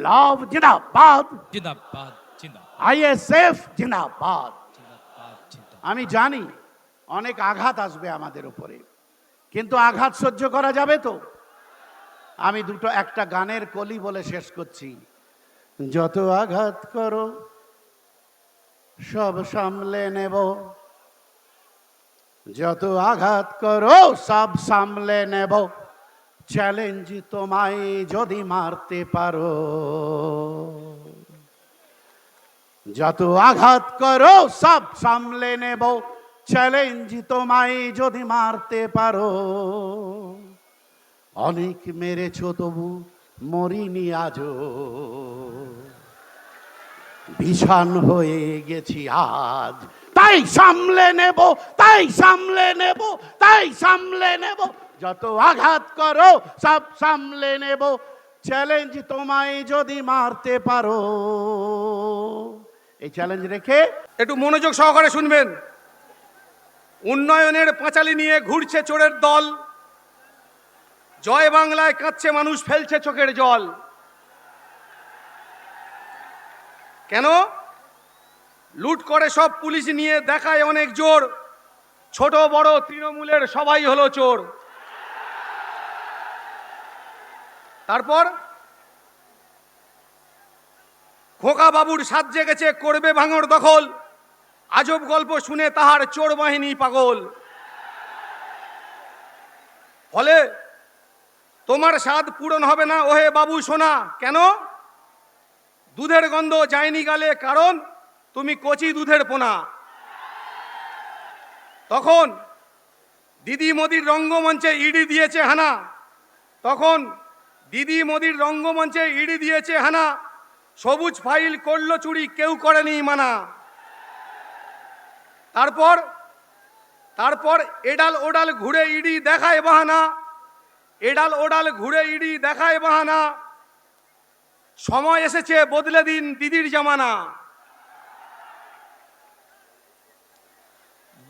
ইনকলাব জিন্দাবাদ। জিন্দাবাদ জিন্দাবাদ। আইএসএফ জিন্দাবাদ। জিন্দাবাদ জিন্দাবাদ। আমি জানি অনেক আঘাত আসবে আমাদের উপরে কিন্তু আঘাত সহ্য করা যাবে তো? আমি দুটো একটা গানের কলি বলে শেষ করছি। যত আঘাত করো সব সামলে নেব। যত আঘাত করো সব সামলে নেব। চ্যালেঞ্জ তোমায় যদি মারতে পারো। যত আঘাত করো, সব সামলে নেব। চ্যালেঞ্জ তোমায় যদি মারতে পারো। অনেক মেরেছ তবু, মরিনি আজও। ভীষণ হয়ে গেছি আজ। তাই সামলে নেব, তাই সামলে নেব, তাই সামলে নেব। যত আঘাত করো, সব সামলে নেব। চ্যালেঞ্জ তোমায় যদি মারতে পারো। এই চ্যালেঞ্জ রেখে একটু মনোযোগ সহকারে শুনবেন। উন্নয়নের পাঁচালি নিয়ে ঘুরছে চোরের দল। জয় বাংলায় কাঁদছে মানুষ, ফেলছে চোখের জল। কেন? লুট করে সব পুলিশ নিয়ে দেখায় অনেক জোর। ছোট বড় তৃণমূলের সবাই হলো চোর। তারপর খোকা বাবুর সাত জেগেছে, করবে ভাঙর দখল। আজব গল্প শুনে তাহার চোর বাহিনী পাগল। ফলে তোমার স্বাদ পূরণ হবে না, ওহে বাবু সোনা। কেন? দুধের গন্ধ যায়নি গালে, কারণ তুমি কচি দুধের পোনা। তখন দিদি মোদির রঙ্গমঞ্চে ইডি দিয়েছে হানা। তখন দিদি মোদির রঙ্গমঞ্চে ইডি দিয়েছে হানা। সবুজ ফাইল করল চুরি, কেউ করেনি মানা। তারপর তারপর এডাল ওডাল ঘুরে ইডি দেখায় বাহানা। এডাল ওডাল ঘুরে ইডি দেখায় বাহানা। সময় এসেছে বদলে দিন দিদির জামানা।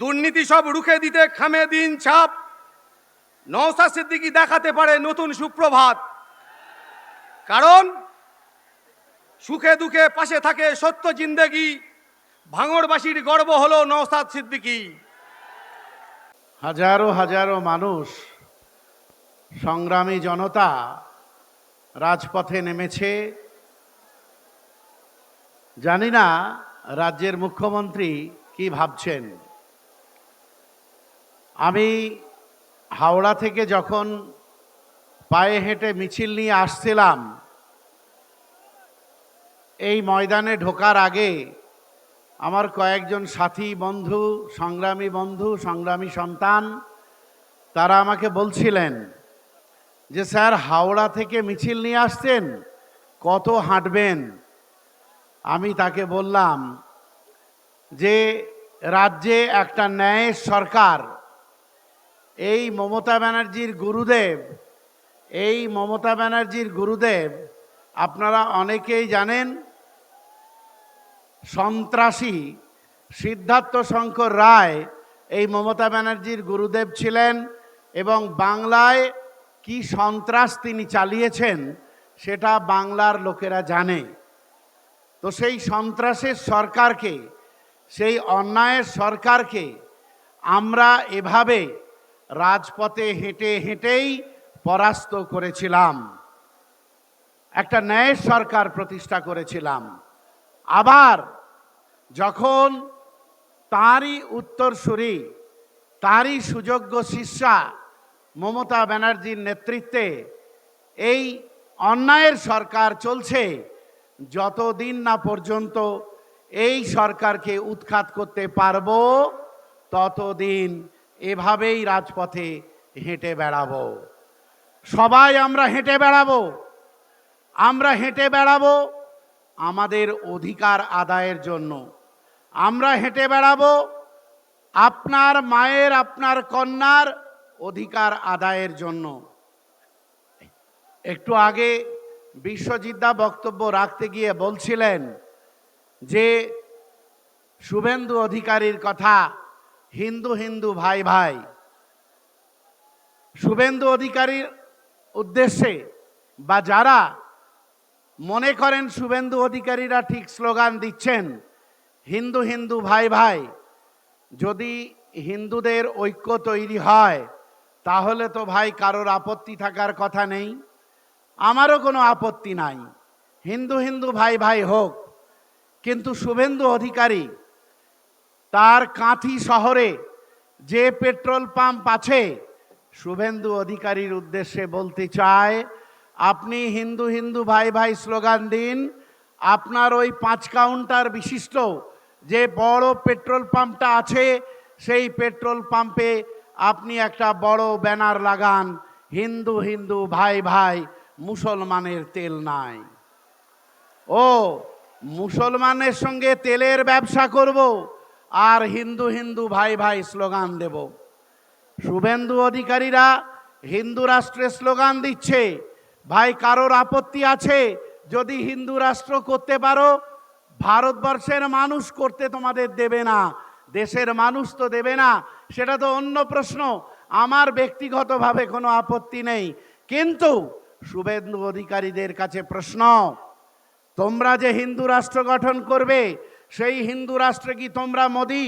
দুর্নীতি সব রুখে দিতে খামে দিন ছাপ। নওসা সিদ্দিকি দেখাতে পারে নতুন সুপ্রভাত। কারণ সুখে দুঃখে পাশে থাকে সত্য জিন্দেগি। ভাঙড়বাসীর গর্ব হলো নওসাদ সিদ্দিকী। হাজারো হাজারো মানুষ, সংগ্রামী জনতা রাজপথে নেমেছে। জানি না রাজ্যের মুখ্যমন্ত্রী কি ভাবছেন। আমি হাওড়া থেকে যখন পায়ে হেঁটে মিছিল নিয়ে আসছিলাম। এই ময়দানে ঢোকার আগে আমার কয়েকজন সাথী বন্ধু, সংগ্রামী বন্ধু, সংগ্রামী সন্তান, তারা আমাকে বলছিলেন যে, স্যার, হাওড়া থেকে মিছিল নিয়ে আসছেন? কত হাঁটবেন? আমি তাকে বললাম যে, রাজ্যে একটা ন্যায় সরকার, এই মমতা ব্যানার্জির গুরুদেব এই মমতা ব্যানার্জির গুরুদেব, আপনারা অনেকেই জানেন, সন্ত্রাসী সিদ্ধার্থ শঙ্কর রায় এই মমতা ব্যানার্জির গুরুদেব ছিলেন এবং বাংলায় কি সন্ত্রাস তিনি চালিয়েছেন সেটা বাংলার লোকেরা জানে। তো সেই সন্ত্রাসের সরকারকে, সেই অন্যায়ের সরকারকে আমরা এভাবে রাজপথে হেঁটে হেঁটেই পরাস্ত করেছিলাম। একটা ন্যায় সরকার প্রতিষ্ঠা করেছিলাম। আবার যখন তাঁরই উত্তরসূরি, তাঁরই সুযোগ্য শিষ্যা মমতা ব্যানার্জির নেতৃত্বে এই অন্যায়ের সরকার চলছে, যতদিন না পর্যন্ত এই সরকারকে উৎখাত করতে পারব, ততদিন এভাবেই রাজপথে হেঁটে বেড়াবো। সবাই আমরা হেঁটে বেড়াবো। আমরা হেঁটে বেড়াবো আমাদের অধিকার আদায়ের জন্য। আমরা হেঁটে বেড়াবো আপনার মায়ের, আপনার কন্যার অধিকার আদায়ের জন্য। একটু আগে বিশ্বজিদ্দা বক্তব্য রাখতে গিয়ে বলছিলেন যে, শুভেন্দু অধিকারীর কথা, হিন্দু হিন্দু ভাই ভাই। শুভেন্দু অধিকারীর উদ্দেশ্যে বা যারা মনে করেন শুভেন্দু অধিকারীরা ঠিক স্লোগান দিচ্ছেন, হিন্দু হিন্দু ভাই ভাই, যদি হিন্দুদের ঐক্য তৈরি হয়, তাহলে তো ভাই কারোর আপত্তি থাকার কথা নেই। আমারও কোনো আপত্তি নাই। হিন্দু হিন্দু ভাই ভাই হোক, কিন্তু শুভেন্দু অধিকারী তার কাঁথি শহরে যে পেট্রোল পাম্প আছে শুভেন্দু অধিকারীর উদ্দেশ্যে বলতে চায় আপনি হিন্দু হিন্দু ভাই ভাই স্লোগান দিন, আপনার ওই পাঁচ কাউন্টার বিশিষ্ট যে বড় পেট্রোল পাম্পটা আছে, সেই পেট্রোল পাম্পে আপনি একটা বড় ব্যানার লাগান, হিন্দু হিন্দু ভাই ভাই, মুসলমানের তেল নাই। ও, মুসলমানের সঙ্গে তেলের ব্যবসা করব আর হিন্দু হিন্দু ভাই ভাই স্লোগান দেব। শুভেন্দু অধিকারীরা হিন্দু রাষ্ট্রের স্লোগান দিচ্ছে, ভাই, কারোর আপত্তি আছে? যদি হিন্দু রাষ্ট্র করতে পারো, ভারতবর্ষের মানুষ করতে তোমাদের দেবে না, দেশের মানুষ তো দেবে না। সেটা তো অন্য প্রশ্ন, আমার ব্যক্তিগতভাবে কোনো আপত্তি নেই। কিন্তু শুভেন্দু অধিকারীদের কাছে প্রশ্ন, তোমরা যে হিন্দু রাষ্ট্র গঠন করবে, সেই হিন্দু রাষ্ট্রে কি তোমরা মোদি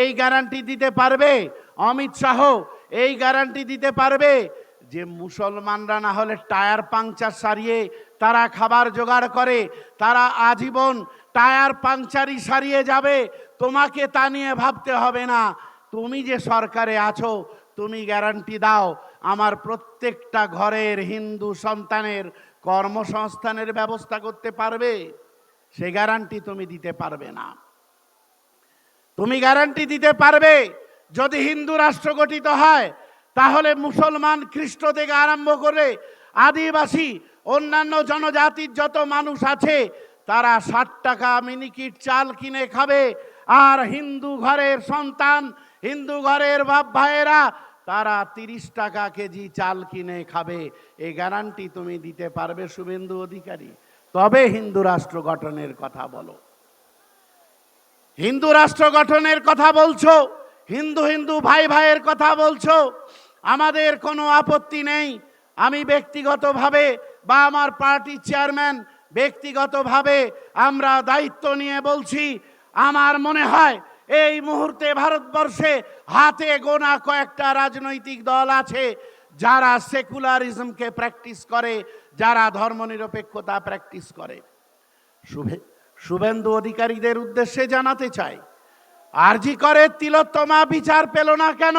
এই গ্যারান্টি দিতে পারবে? অমিত শাহ, এই গ্যারান্টি দিতে পারবে যে মুসলমানরা না হলে টায়ার পাংচার সারিয়ে তারা খাবার জোগাড় করে, তারা আজীবন টায়ার পাংচারই সারিয়ে যাবে। তোমাকে তা নিয়ে ভাবতে হবে না। তুমি যে সরকারে আছো, তুমি গ্যারান্টি দাও। আমার প্রত্যেকটা ঘরের হিন্দু সন্তানের কর্মসংস্থানের ব্যবস্থা করতে পারবে সে গ্যারান্টি তুমি দিতে পারবে না। তুমি গ্যারান্টি দিতে পারবে যদি হিন্দু রাষ্ট্র গঠিত হয়, তাহলে মুসলমান খ্রিস্ট থেকে আরম্ভ করে আদিবাসী, অন্যান্য জনজাতির যত মানুষ আছে, তারা ষাট টাকা মিনিকিট চাল কিনে খাবে। আর হিন্দু ঘরের সন্তান, হিন্দু ঘরের বাপ ভাইয়েরা, তারা তিরিশ টাকা কেজি চাল কিনে খাবে। এই গ্যারান্টি তুমি দিতে পারবে শুভেন্দু অধিকারী। তবে হিন্দু রাষ্ট্র গঠনের কথা বলো। হিন্দু রাষ্ট্র গঠনের কথা বলছো হিন্দু হিন্দু ভাই ভাইয়ের কথা বলছো, আমাদের কোনো আপত্তি নেই। আমি ব্যক্তিগতভাবে বা আমার পার্টির চেয়ারম্যান ব্যক্তিগতভাবে আমরা দায়িত্ব নিয়ে বলছি, আমার মনে হয় এই মুহূর্তে ভারতবর্ষে হাতে গোনা কয়েকটা রাজনৈতিক দল আছে যারা সেকুলারিজমকে প্র্যাকটিস করে, যারা ধর্মনিরপেক্ষতা প্র্যাকটিস করে। শুভে, শুভেন্দু অধিকারীদের উদ্দেশ্যে জানাতে চাই আরজি করে তিলোত্তমা, বিচার পেল না কেন?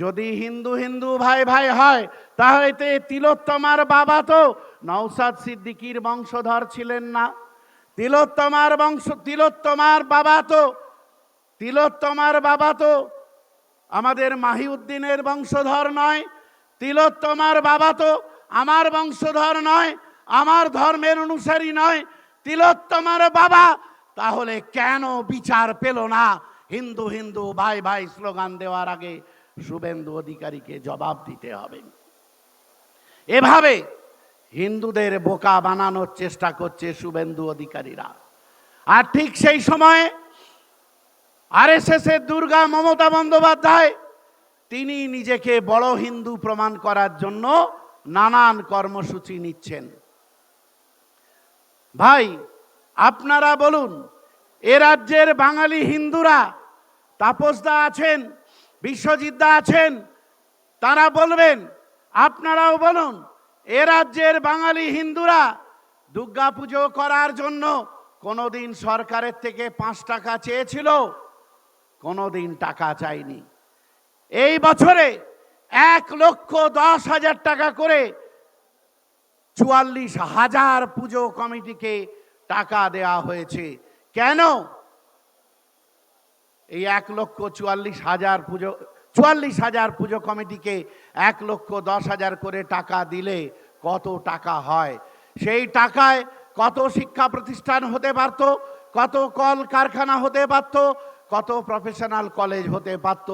যদি হিন্দু হিন্দু ভাই ভাই হয়, তাহলে তিলোত্তমার বাবা তো নৌসাদ সিদ্দিকির বংশধর ছিলেন না। তিলোত্তমার বংশ, তিলোত্তমার বাবা তো, তিলোত্তমার বাবা তো আমাদের মাহিউদ্দিনের বংশধর নয়। তিলোত্তমার বাবা তো আমার বংশধর নয়, আমার ধর্মের অনুসারী নয়। তিলোত্তমার বাবা, তাহলে কেন বিচার পেল না? হিন্দু হিন্দু, ভাই ভাই স্লোগান দেওয়ার আগে শুভেন্দু অধিকারীকে জবাব দিতে হবে। এভাবে হিন্দুদের বোকা বানানোর চেষ্টা করছে শুভেন্দু অধিকারীরা। আর ঠিক সেই সময়ে আরএসএস এর দুর্গা মমতা বন্দ্যোপাধ্যায়, তিনি নিজেকে বড় হিন্দু প্রমাণ করার জন্য নানান কর্মসূচি নিচ্ছেন। ভাই, আপনারা বলুন এ রাজ্যের বাঙালি হিন্দুরা তাপসদা আছেন বিশ্বজিৎদা আছেন, তারা বলবেন, আপনারাও বলুন, এ রাজ্যের বাঙালি হিন্দুরা দুর্গা পুজো করার জন্য কোনোদিন সরকারের থেকে পাঁচ টাকা চেয়েছিল, কোনোদিন টাকা চাইনি। এই বছরে এক লক্ষ দশ হাজার টাকা করে চুয়াল্লিশ হাজার পুজো কমিটিকে টাকা দেওয়া হয়েছে। কেন? এই এক লক্ষ চুয়াল্লিশ হাজার পুজো, চুয়াল্লিশ হাজার পুজো কমিটিকে এক লক্ষ দশ হাজার করে টাকা দিলে কত টাকা হয়? সেই টাকায় কত শিক্ষা প্রতিষ্ঠান হতে পারত? কত কল কারখানা হতে পারত? কত প্রফেশনাল কলেজ হতে পারত?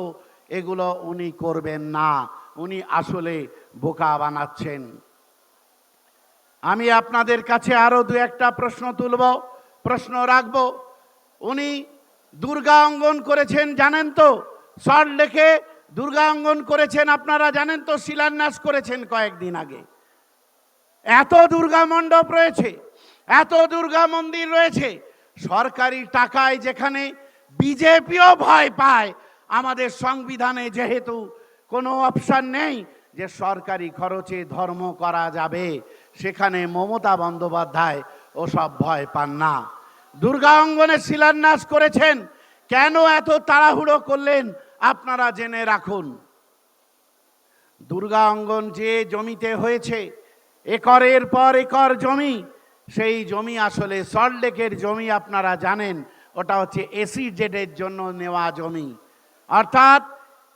এগুলো উনি করবেন না। উনি আসলে বোকা বানাচ্ছেন। আমি আপনাদের কাছে আরও দু একটা প্রশ্ন তুলব। প্রশ্ন রাখব। উনি দুর্গা অঙ্গন করেছেন, জানেন তো? সল্ট লেকে দুর্গা অঙ্গন করেছেন, আপনারা জানেন তো? শিলান্যাস করেছেন কয়েকদিন আগে। এত দুর্গা মণ্ডপ রয়েছে, এত দুর্গা মন্দির রয়েছে। সরকারি টাকায় যেখানে বিজেপিও ভয় পায়, আমাদের সংবিধানে যেহেতু কোনো অপশন নেই যে সরকারি খরচে ধর্ম করা যাবে, সেখানে মমতা বন্দ্যোপাধ্যায় ওসব ভয় পান না। দুর্গা অঙ্গনে শিলান্যাস করেছেন। কেন এত তাড়াহুড়ো করলেন? আপনারা জেনে রাখুন। দুর্গা অঙ্গন যে জমিতে হয়েছে, একরের পর একর জমি, সেই জমি আসলে সল্টলেকের জমি আপনারা জানেন। ওটা হচ্ছে এসি জেডের জন্য নেওয়া জমি। অর্থাৎ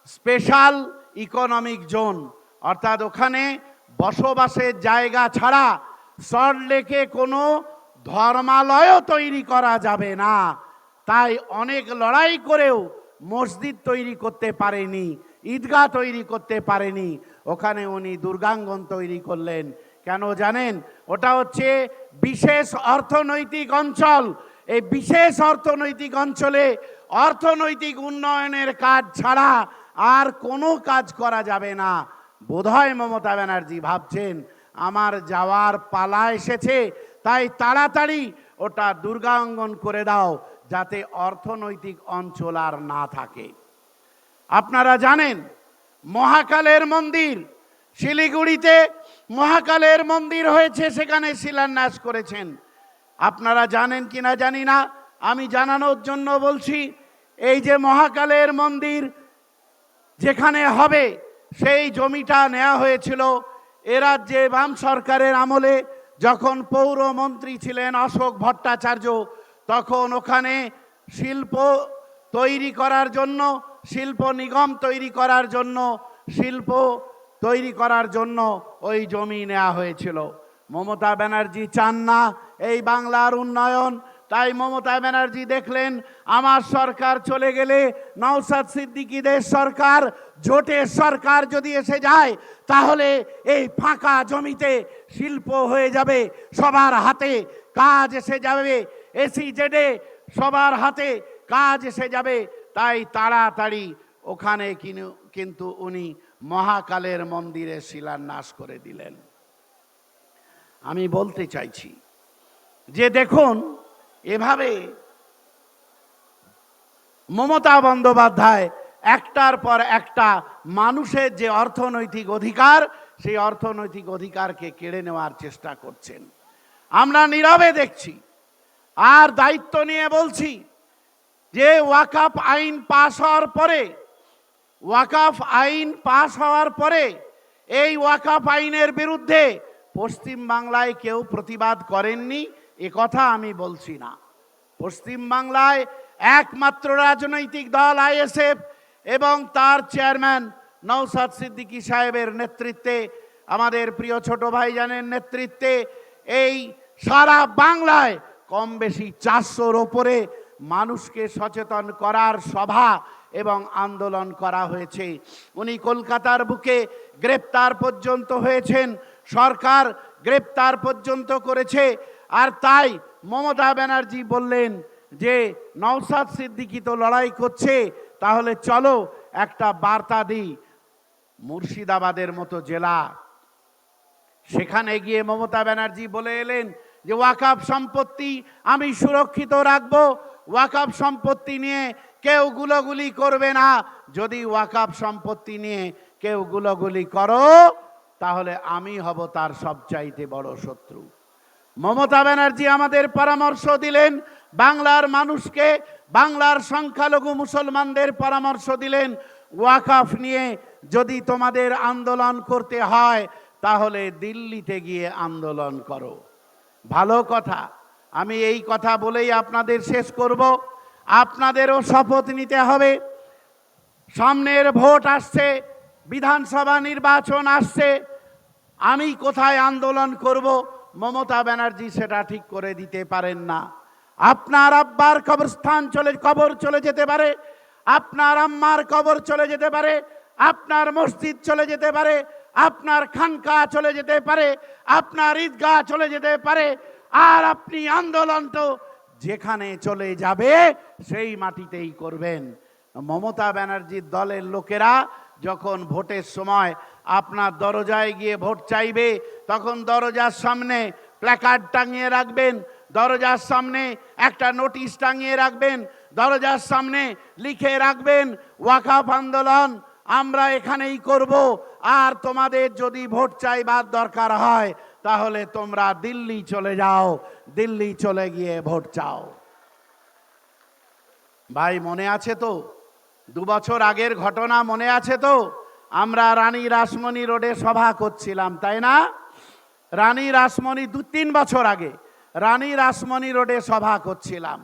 স্পেশাল ইকোনমিক জোন। অর্থাৎ ওখানে বসবাসের জায়গা ছাড়া সল্টলেকে কোনো ধর্মালয়ও তৈরি করা যাবে না। তাই অনেক লড়াই করেও মসজিদ তৈরি করতে পারেনি, ঈদগাহ তৈরি করতে পারেনি। ওখানে উনি দুর্গাঙ্গন তৈরি করলেন। কেন জানেন? ওটা হচ্ছে বিশেষ অর্থনৈতিক অঞ্চল। এই বিশেষ অর্থনৈতিক অঞ্চলে অর্থনৈতিক উন্নয়নের কাজ ছাড়া আর কোনো কাজ করা যাবে না। বোধহয় মমতা ব্যানার্জি ভাবছেন আমার যাওয়ার পালা এসেছে, তাই তাড়াতাড়ি ওটা দুর্গাঙ্গন করে দাও, যাতে অর্থনৈতিক অঞ্চল আর না থাকে। আপনারা জানেন, মহাকালের মন্দির, শিলিগুড়িতে মহাকালের মন্দির হয়েছে, সেখানে শিলান্যাস করেছেন। আপনারা জানেন কি না জানি না, আমি জানানোর জন্য বলছি, এই যে মহাকালের মন্দির যেখানে হবে, সেই জমিটা নেওয়া হয়েছিল এ রাজ্যে বাম সরকারের আমলে যখন পৌরমন্ত্রী ছিলেন অশোক ভট্টাচার্য, তখন ওখানে শিল্প তৈরি করার জন্য, শিল্প নিগম তৈরি করার জন্য, শিল্প তৈরি করার জন্য ওই জমি নেওয়া হয়েছিল। মমতা ব্যানার্জি চান না এই বাংলার উন্নয়ন তাই মমতা ব্যানার্জি দেখলেন, আমার সরকার চলে গেলে নওসাদ সিদ্দিকিদের সরকার, জোটের সরকার যদি এসে যায়, তাহলে এই ফাঁকা জমিতে শিল্প হয়ে যাবে, সবার হাতে কাজ এসে যাবে এসি জেডে সবার হাতে কাজ এসে যাবে, তাই তাড়াতাড়ি ওখানে কিনু- কিন্তু উনি মহাকালের মন্দিরে শিলান্যাস করে দিলেন। আমি বলতে চাইছি যে দেখুন এভাবে মমতা বন্দ্যোপাধ্যায় একটার পর একটা মানুষের যে অর্থনৈতিক অধিকার, সেই অর্থনৈতিক অধিকারকে কেড়ে নেওয়ার চেষ্টা করছেন। আমরা নীরবে দেখছি, আর দায়িত্ব নিয়ে বলছি যে ওয়াকাফ আইন পাশ হওয়ার পরে ওয়াকাফ আইন পাশ হওয়ার পরে এই ওয়াকাফ আইনের বিরুদ্ধে পশ্চিম বাংলায় কেউ প্রতিবাদ করেননি এ কথা আমি বলছি না। পশ্চিম বাংলায় একমাত্র রাজনৈতিক দল আইএসএফ এবং তার চেয়ারম্যান নৌসাদ সিদ্দিকী সাহেবের নেতৃত্বে, আমাদের প্রিয় ছোট ভাইজানের নেতৃত্বে এই সারা বাংলায় কম বেশি চারশোর ওপরে মানুষকে সচেতন করার সভা এবং আন্দোলন করা হয়েছে। উনি কলকাতার বুকে গ্রেপ্তার পর্যন্ত হয়েছেন, সরকার গ্রেপ্তার পর্যন্ত করেছে আর তাই মমতা ব্যানার্জি বললেন যে নওসাদ সিদ্দিকি তো লড়াই করছে, তাহলে চলো একটা বার্তা দিই। মুর্শিদাবাদের মতো জেলা। সেখানে গিয়ে মমতা ব্যানার্জি বলে এলেন যে ওয়াকাফ সম্পত্তি আমি সুরক্ষিত রাখব। ওয়াকাফ সম্পত্তি নিয়ে কেউ গুলোগুলি করবে না। যদি ওয়াকাফ সম্পত্তি নিয়ে কেউ গুলোগুলি করো, তাহলে আমি হব তার সবচাইতে বড় শত্রু। মমতা ব্যানার্জি আমাদের পরামর্শ দিলেন, বাংলার মানুষকে, বাংলার সংখ্যালঘু মুসলমানদের পরামর্শ দিলেন, ওয়াকাফ নিয়ে যদি তোমাদের আন্দোলন করতে হয়, তাহলে দিল্লিতে গিয়ে আন্দোলন করো। ভালো কথা। আমি এই কথা বলেই আপনাদের শেষ করব। আপনাদেরও শপথ নিতে হবে। সামনের ভোট আসছে, বিধানসভা নির্বাচন আসছে। আমি কোথায় আন্দোলন করব? মমতা ব্যানার্জি সেটা ঠিক করে দিতে পারেন না। আপনার আব্বার কবরস্থান চলে, কবর চলে যেতে পারে, আপনার আম্মার কবর চলে যেতে পারে, আপনার মসজিদ চলে যেতে পারে, আপনার খানকা চলে যেতে পারে, আপনার ঈদগাহ চলে যেতে পারে, আর আপনি আন্দোলন তো যেখানে চলে যাবে সেই মাটিতেই করবেন। মমতা ব্যানার্জির দলের লোকেরা যখন ভোটের সময় আপনার দরজায় গিয়ে ভোট চাইবে, তখন দরজার সামনে প্ল্যাকার্ড টাঙিয়ে রাখবেন, দরজার সামনে একটা নোটিশ টাঙিয়ে রাখবেন, দরজার সামনে লিখে রাখবেন, ওয়াকাফ আন্দোলন আমরা এখানেই করব, আর তোমাদের যদি ভোট চাইবার দরকার হয়, তাহলে তোমরা দিল্লি চলে যাও, দিল্লি চলে গিয়ে ভোট চাও। ভাই, মনে আছে তো? দু বছর আগের ঘটনা মনে আছে তো? আমরা রানী রাসমণি রোডে সভা করছিলাম, তাই না? রানী রাসমণি দু তিন বছর আগে রানী রাসমণি রোডে সভা করছিলাম।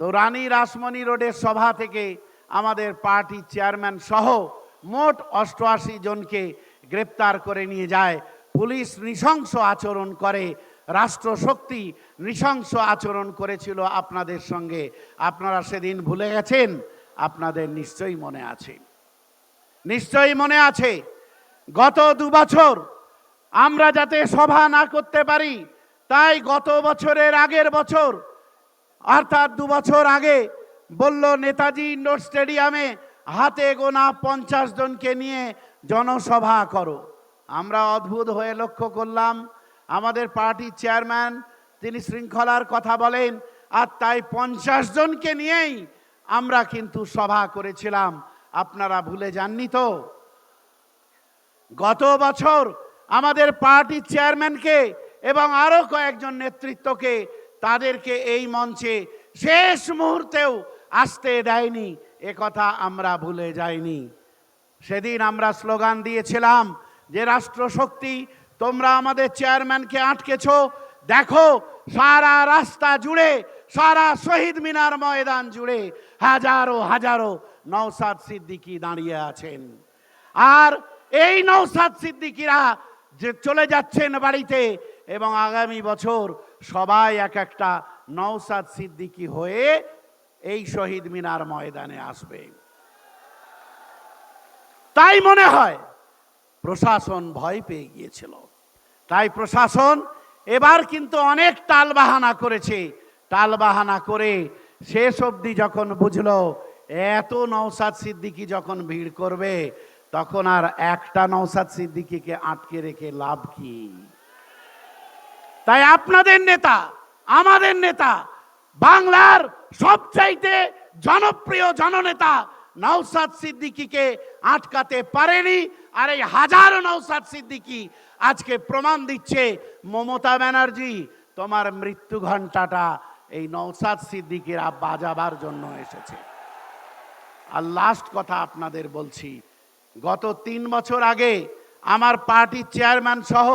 তো রানী রাসমণি রোডের সভা থেকে আমাদের পার্টি চেয়ারম্যান সহ মোট অষ্টআশি জনকে গ্রেপ্তার করে নিয়ে যায়। পুলিশ নৃশংস আচরণ করে, রাষ্ট্রশক্তি নৃশংস আচরণ করেছিল আপনাদের সঙ্গে। আপনারা সেদিন ভুলে গেছেন? আপনাদের নিশ্চয়ই মনে আছে। নিশ্চয়ই মনে আছে, গত দু বছর আমরা যাতে সভা না করতে পারি, তাই গত বছরের আগের বছর, অর্থাৎ দু বছর আগে বলল নেতাজি ইন্ডোর স্টেডিয়ামে হাতে গোনা পঞ্চাশ জনকে নিয়ে জনসভা করো। আমরা অদ্ভুত হয়ে লক্ষ্য করলাম, আমাদের পার্টির চেয়ারম্যান তিনি শৃঙ্খলার কথা বলেন, আর তাই পঞ্চাশ জনকে নিয়েই আমরা কিন্তু সভা করেছিলাম। আপনারা ভুলে যাননি তো? গত বছর আমাদের পার্টির চেয়ারম্যানকে এবং আরও কয়েকজন নেতৃত্বকে তাদেরকে এই মঞ্চে শেষ মুহূর্তেও আসতে দেয়নি। কথা আমরা ভুলে যাইনি। সেদিন আমরা স্লোগান দিয়েছিলাম যে, রাষ্ট্রশক্তি, তোমরা আমাদের চেয়ারম্যানকে আটকেছ। দেখো, সারা রাস্তা জুড়ে, সারা শহীদ মিনার ময়দান জুড়ে হাজারো হাজারো নওসাদ সিদ্দিকী দাঁড়িয়ে আছেন। আর এই নৌসাদ সিদ্দিকিরা যে চলে যাচ্ছেন বাড়িতে, এবং আগামী বছর সবাই এক একটা নৌসাদ সিদ্দিকি হয়ে এই শহীদ মিনার ময়দানে আসবে। তাই মনে হয় প্রশাসন ভয় পেয়ে গিয়েছিল। তাই প্রশাসন এবার কিন্তু অনেক টালবাহানা করেছে। টালবাহানা করে শেষ অবধি যখন বুঝলো এত নৌসাদ সিদ্দিকি যখন ভিড় করবে, তখন আর একটা নৌসাদ সিদ্দিকিকে আটকে রেখে লাভ কি? তাই আপনাদের নেতা, আমাদের নেতা, বাংলার সবচাইতে জনপ্রিয় জননেতা নৌসাদ সিদ্দিকিকে আটকাতে পারেনি, আর এই হাজার নৌসাদ সিদ্দিকি আজকে প্রমাণ দিচ্ছে, মমতা ব্যানার্জি, তোমার মৃত্যু ঘন্টাটা এই নৌসাদ সিদ্দিকিরা বাজাবার জন্য এসেছে। আর লাস্ট কথা আপনাদের বলছি। গত তিন বছর আগে আমার পার্টির চেয়ারম্যান সহ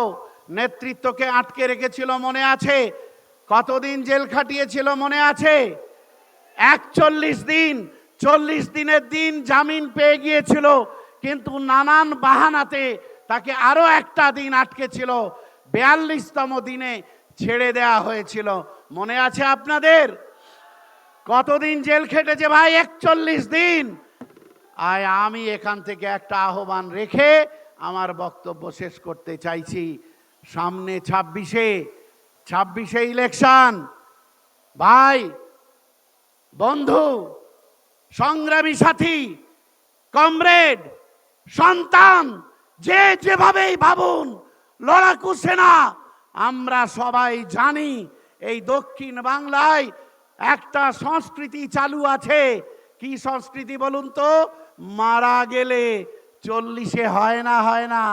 নেতৃত্বকে আটকে রেখেছিল মনে আছে? কতদিন জেল খাটিয়েছিল মনে আছে? একচল্লিশ দিন, চল্লিশ দিনের দিন জামিন পেয়ে গিয়েছিল, কিন্তু নানান বাহানাতে তাকে আরও একটা দিন আটকে ছিল। বিয়াল্লিশতম দিনে ছেড়ে দেয়া হয়েছিল। মনে আছে আপনাদের? কতদিন জেল খেটেছে ভাই? একচল্লিশ দিন। আয়, আমি এখান থেকে একটা আহ্বান রেখে আমার বক্তব্য শেষ করতে চাইছি। সামনে ছাব্বিশে ছাব্বিশে ইলেকশন। ভাই, বন্ধু, সংগ্রামী সাথী, কমরেড, সন্তান, যে যেভাবেই ভাবুন, লড়াকু সেনা, আমরা সবাই জানি এই দক্ষিণ বাংলায় একটা সংস্কৃতি চালু আছে। কি সংস্কৃতি বলুন তো? মারা গেলে চল্লিশে হয় না হয় না।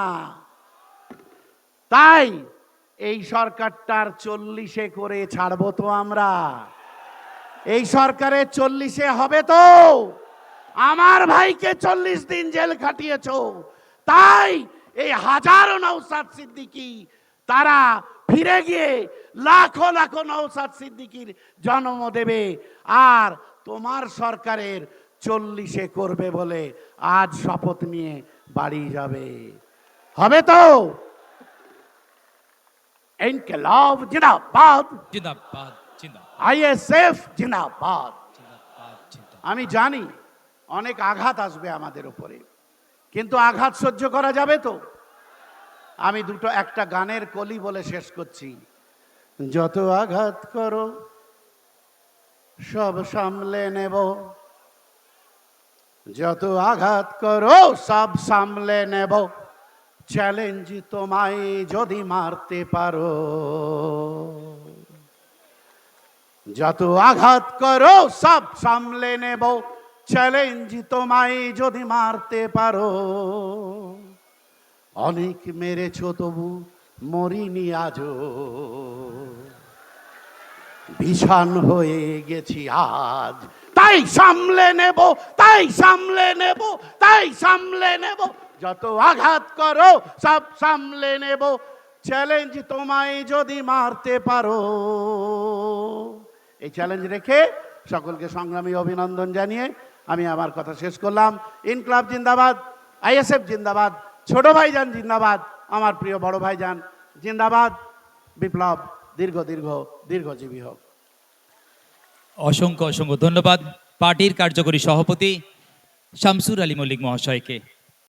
তাই এই সরকারটার চল্লিশে করে ছাড়বো তো আমরা। এই সরকারের চল্লিশে হবে তো। আমার ভাইকে চল্লিশ দিন জেল খাটিয়েছ। তাই এই হাজারো নৌসাদ সিদ্দিকি, তারা ফিরে গিয়ে লাখো লাখো নৌসাদ সিদ্দিকির জন্ম দেবে আর তোমার সরকারের চল্লিশে করবে বলে আজ শপথ নিয়ে বাড়ি যাবে। হবে তো? জিন্দাবাদ। জিন্দাবাদ জিন্দাবাদ। আইএসএফ জিন্দাবাদ। আমি জানি অনেক আঘাত আসবে আমাদের উপরে কিন্তু আঘাত সহ্য করা যাবে তো? আমি দুটো একটা গানের কলি বলে শেষ করছি। যত আঘাত করো, সব সামলে নেব। যত আঘাত করো, সব সামলে নেব। চ্যালেঞ্জ তোমায় যদি মারতে পারো, যত আঘাত করো, সব সামলে নেব। চ্যালেঞ্জ তোমায় যদি মারতে পারো, অনেক মেরেছ তবু। মরিনি আজও। ভীষণ হয়ে গেছি আজ। তাই সামলে নেব, তাই সামলে নেব, তাই সামলে নেব। যত আঘাত করো, সব সামলে নেব। চ্যালেঞ্জ তোমায় যদি মারতে পারো। এই চ্যালেঞ্জ রেখে সকলকে সংগ্রামী অভিনন্দন জানিয়ে আমি আমার কথা শেষ করলাম। ইনকলাব জিন্দাবাদ, আইএসএফ জিন্দাবাদ, ছোট ভাইজান জিন্দাবাদ। আমার প্রিয় বড় ভাই যান জিন্দাবাদ, বিপ্লব, দীর্ঘ দীর্ঘ, দীর্ঘজীবী হোক। অসংখ্য অসংখ্য ধন্যবাদ পার্টির কার্যকরী সভাপতি শামসুর আলী মল্লিক মহাশয়কে।